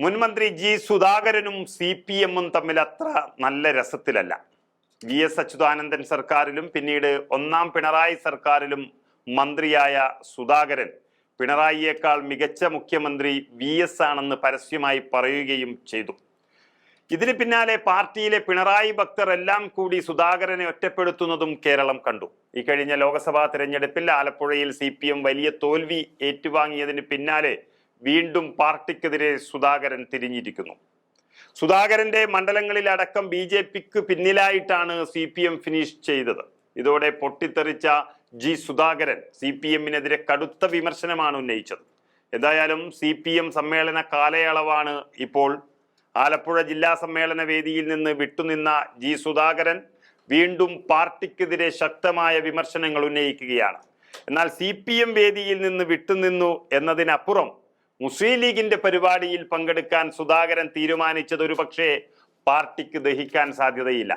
മുൻമന്ത്രി ജി സുധാകരനും C P എമ്മും തമ്മിൽ അത്ര നല്ല രസത്തിലല്ല. വി എസ് അച്യുതാനന്ദൻ സർക്കാരിലും പിന്നീട് ഒന്നാം പിണറായി സർക്കാരിലും മന്ത്രിയായ സുധാകരൻ പിണറായിയേക്കാൾ മികച്ച മുഖ്യമന്ത്രി വി എസ് ആണെന്ന് പരസ്യമായി പറയുകയും ചെയ്തു. ഇതിന് പിന്നാലെ പാർട്ടിയിലെ പിണറായി ഭക്തർ എല്ലാം കൂടി സുധാകരനെ ഒറ്റപ്പെടുത്തുന്നതും കേരളം കണ്ടു. ഈ കഴിഞ്ഞ ലോക്സഭാ തെരഞ്ഞെടുപ്പിൽ ആലപ്പുഴയിൽ സി വലിയ തോൽവി ഏറ്റുവാങ്ങിയതിന് പിന്നാലെ വീണ്ടും പാർട്ടിക്കെതിരെ സുധാകരൻ തിരിഞ്ഞിരിക്കുന്നു. സുധാകരന്റെ മണ്ഡലങ്ങളിലടക്കം ബി ജെ പിക്ക് പിന്നിലായിട്ടാണ് സി പി എം ഫിനിഷ് ചെയ്തത്. ഇതോടെ പൊട്ടിത്തെറിച്ച ജി സുധാകരൻ സി പി എമ്മിനെതിരെ കടുത്ത വിമർശനമാണ് ഉന്നയിച്ചത്. എന്തായാലും സി പി എം സമ്മേളന കാലയളവാണ് ഇപ്പോൾ. ആലപ്പുഴ ജില്ലാ സമ്മേളന വേദിയിൽ നിന്ന് വിട്ടുനിന്ന ജി സുധാകരൻ വീണ്ടും പാർട്ടിക്കെതിരെ ശക്തമായ വിമർശനങ്ങൾ ഉന്നയിക്കുകയാണ്. എന്നാൽ സി പി എം വേദിയിൽ നിന്ന് വിട്ടുനിന്നു എന്നതിനപ്പുറം മുസ്ലിം ലീഗിന്റെ പരിപാടിയിൽ പങ്കെടുക്കാൻ സുധാകരൻ തീരുമാനിച്ചത് ഒരു പക്ഷേ പാർട്ടിക്ക് ദഹിക്കാൻ സാധ്യതയില്ല.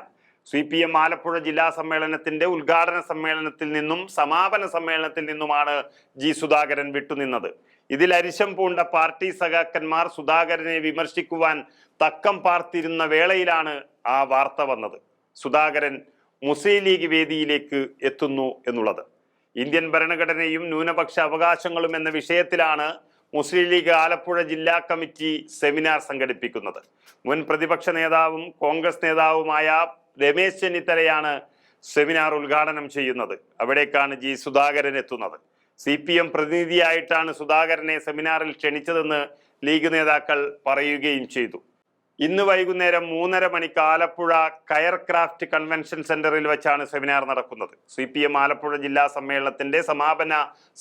സി പി എം ആലപ്പുഴ ജില്ലാ സമ്മേളനത്തിന്റെ ഉദ്ഘാടന സമ്മേളനത്തിൽ നിന്നും സമാപന സമ്മേളനത്തിൽ നിന്നുമാണ് ജി സുധാകരൻ വിട്ടുനിന്നത്. ഇതിൽ അരിശം പൂണ്ട പാർട്ടി സഖാക്കന്മാർ സുധാകരനെ വിമർശിക്കുവാൻ തക്കം പാർത്തിരുന്ന വേളയിലാണ് ആ വാർത്ത വന്നത്. സുധാകരൻ മുസ്ലിം ലീഗ് വേദിയിലേക്ക് എത്തുന്നു എന്നുള്ളത്. ഇന്ത്യൻ ഭരണഘടനയും ന്യൂനപക്ഷ അവകാശങ്ങളും എന്ന വിഷയത്തിലാണ് മുസ്ലിം ലീഗ് ആലപ്പുഴ ജില്ലാ കമ്മിറ്റി സെമിനാർ സംഘടിപ്പിക്കുന്നത്. മുൻ പ്രതിപക്ഷ നേതാവും കോൺഗ്രസ് നേതാവുമായ രമേശ് ചെന്നിത്തലയാണ് സെമിനാർ ഉദ്ഘാടനം ചെയ്യുന്നത്. അവിടേക്കാണ് ജി സുധാകരൻ എത്തുന്നത്. സി പി എം പ്രതിനിധിയായിട്ടാണ് സുധാകരനെ സെമിനാറിൽ ക്ഷണിച്ചതെന്ന് ലീഗ് നേതാക്കൾ പറയുകയും ചെയ്തു. ഇന്ന് വൈകുന്നേരം മൂന്നര മണിക്ക് ആലപ്പുഴ കയർ ക്രാഫ്റ്റ് കൺവെൻഷൻ സെന്ററിൽ വെച്ചാണ് സെമിനാർ നടക്കുന്നത്. സി പി എം ആലപ്പുഴ ജില്ലാ സമ്മേളനത്തിന്റെ സമാപന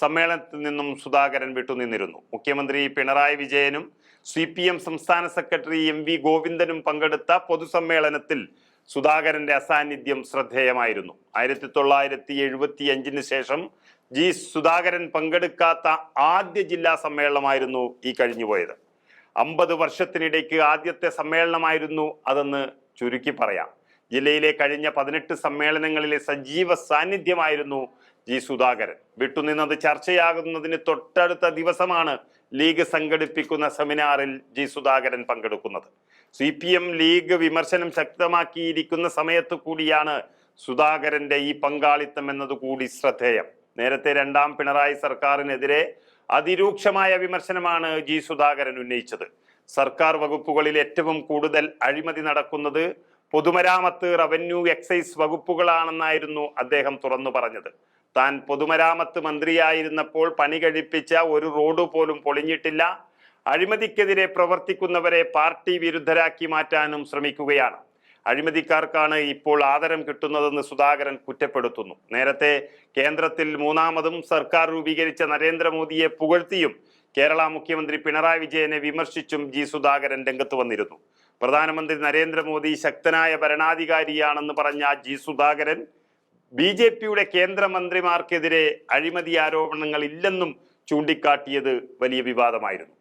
സമ്മേളനത്തിൽ നിന്നും സുധാകരൻ വിട്ടുനിന്നിരുന്നു. മുഖ്യമന്ത്രി പിണറായി വിജയനും സി പി എം സംസ്ഥാന സെക്രട്ടറി എം വി ഗോവിന്ദനും പങ്കെടുത്ത പൊതുസമ്മേളനത്തിൽ സുധാകരന്റെ അസാന്നിധ്യം ശ്രദ്ധേയമായിരുന്നു. ആയിരത്തി തൊള്ളായിരത്തി എഴുപത്തി അഞ്ചിന് ശേഷം ജി സുധാകരൻ പങ്കെടുക്കാത്ത ആദ്യ ജില്ലാ സമ്മേളനമായിരുന്നു ഈ കഴിഞ്ഞുപോയത്. അമ്പത് വർഷത്തിനിടയ്ക്ക് ആദ്യത്തെ സമ്മേളനമായിരുന്നു അതെന്ന് ചുരുക്കി പറയാം. ജില്ലയിലെ കഴിഞ്ഞ പതിനെട്ട് സമ്മേളനങ്ങളിലെ സജീവ സാന്നിധ്യമായിരുന്നു ജി സുധാകരൻ. വിട്ടുനിന്നത് ചർച്ചയാകുന്നതിന് തൊട്ടടുത്ത ദിവസമാണ് ലീഗ് സംഘടിപ്പിക്കുന്ന സെമിനാറിൽ ജി സുധാകരൻ പങ്കെടുക്കുന്നത്. സി പി എം ലീഗ് വിമർശനം ശക്തമാക്കിയിരിക്കുന്ന സമയത്ത് കൂടിയാണ് സുധാകരന്റെ ഈ പങ്കാളിത്തം എന്നതുകൂടി ശ്രദ്ധേയം. നേരത്തെ രണ്ടാം പിണറായി സർക്കാരിനെതിരെ അതിരൂക്ഷമായ വിമർശനമാണ് ജി സുധാകരൻ ഉന്നയിച്ചത്. സർക്കാർ വകുപ്പുകളിൽ ഏറ്റവും കൂടുതൽ അഴിമതി നടക്കുന്നത് പൊതുമരാമത്ത് റവന്യൂ എക്സൈസ് വകുപ്പുകളാണെന്നായിരുന്നു അദ്ദേഹം തുറന്നു പറഞ്ഞത്. താൻ പൊതുമരാമത്ത് മന്ത്രിയായിരുന്നപ്പോൾ പണി കഴിപ്പിച്ച ഒരു റോഡ് പോലും പൊളിഞ്ഞിട്ടില്ല. അഴിമതിക്കെതിരെ പ്രവർത്തിക്കുന്നവരെ പാർട്ടി വിരുദ്ധരാക്കി മാറ്റാനും ശ്രമിക്കുകയാണ്. അഴിമതിക്കാർക്കാണ് ഇപ്പോൾ ആദരം കിട്ടുന്നതെന്ന് സുധാകരൻ കുറ്റപ്പെടുത്തുന്നു. നേരത്തെ കേന്ദ്രത്തിൽ മൂന്നാമതും സർക്കാർ രൂപീകരിച്ച നരേന്ദ്രമോദിയെ പുകഴ്ത്തിയും കേരള മുഖ്യമന്ത്രി പിണറായി വിജയനെ വിമർശിച്ചും ജി സുധാകരൻ രംഗത്ത് വന്നിരുന്നു. പ്രധാനമന്ത്രി നരേന്ദ്രമോദി ശക്തനായ ഭരണാധികാരിയാണെന്ന് പറഞ്ഞ ജി സുധാകരൻ ബി ജെ പിയുടെ കേന്ദ്രമന്ത്രിമാർക്കെതിരെ അഴിമതി ആരോപണങ്ങൾ ഇല്ലെന്നും ചൂണ്ടിക്കാട്ടിയത് വലിയ വിവാദമായിരുന്നു.